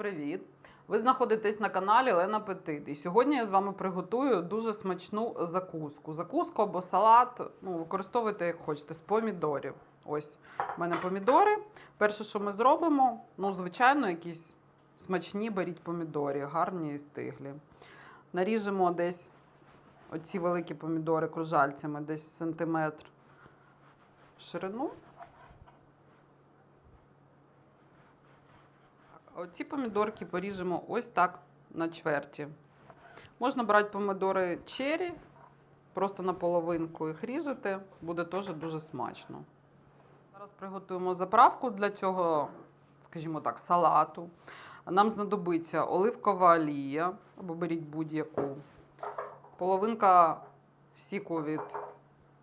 привіт! Ви знаходитесь на каналі Лена Петит. І сьогодні я з вами приготую дуже смачну закуску. Закуску або салат, ну, використовуйте як хочете, з помідорів. Ось в мене помідори. Перше, що ми зробимо, ну, звичайно, якісь смачні беріть помідори, гарні і стиглі. Наріжемо десь оці великі помідори кружальцями, десь сантиметр ширину. Оці помідорки поріжемо ось так на чверті. Можна брати помідори чері, просто на половинку їх ріжете, буде теж дуже смачно. Зараз приготуємо заправку для цього, скажімо так, салату. Нам знадобиться оливкова олія, або беріть будь-яку, половинка сіку від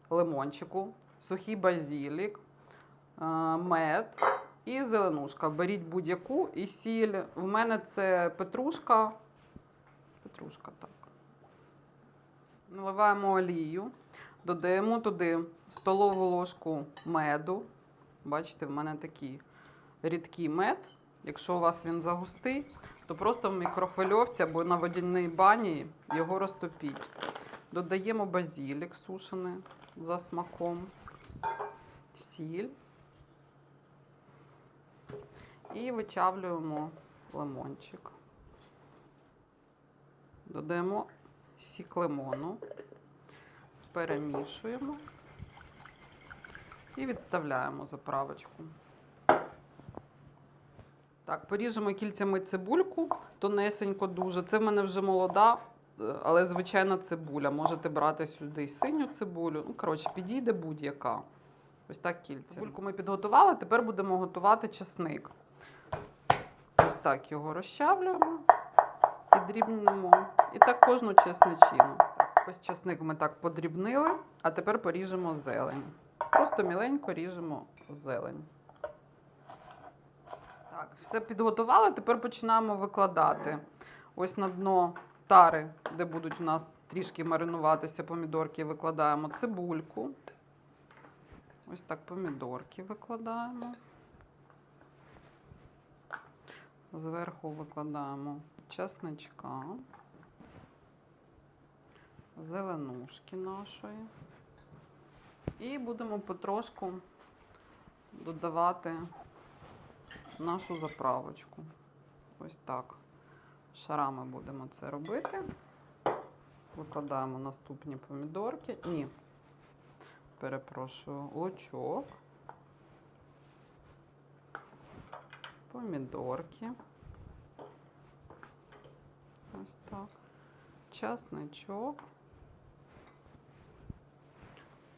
лимончику, сухий базілік, е, мед. І зеленушка. Беріть будь-яку і сіль. В мене це петрушка. Петрушка, так. Наливаємо олію, додаємо туди столову ложку меду. Бачите, в мене такий рідкий мед. Якщо у вас він загустий, то просто в мікрохвильовці або на водяній бані його розтопіть. Додаємо базілік сушений за смаком, сіль. І вичавлюємо лимончик. Додаємо сік лимону, перемішуємо і відставляємо заправочку. Так, поріжемо кільцями цибульку, тонесенько дуже. Це в мене вже молода, е, але звичайна цибуля. Можете брати сюди і синю цибулю. Ну, коротше, підійде будь-яка. Ось так кільця. Цибульку ми підготували, тепер будемо готувати чесник. Так його розчавлюємо і дрібнемо. І так кожну чесничину. Ось чесник ми так подрібнили, а тепер поріжемо зелень. Просто міленько ріжемо зелень. Так, все підготували, тепер починаємо викладати. Ось на дно тари, де будуть у нас трішки маринуватися помідорки, викладаємо цибульку. Ось так помідорки викладаємо. Зверху викладаємо чесничка, зеленушки нашої. І будемо потрошку додавати нашу заправочку. Ось так. Шарами будемо це робити. Викладаємо наступні помідорки. Ні, перепрошую, лучок. Помідорки. Ось так. Часничок,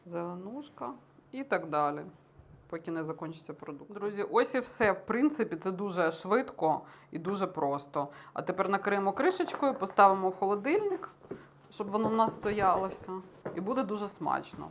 зеленушка і так далі. Поки не закінчиться продукт. Друзі, ось і все. В принципі, це дуже швидко і дуже просто. А тепер накриємо кришечкою, поставимо в холодильник, щоб воно в нас стоялося. І буде дуже смачно.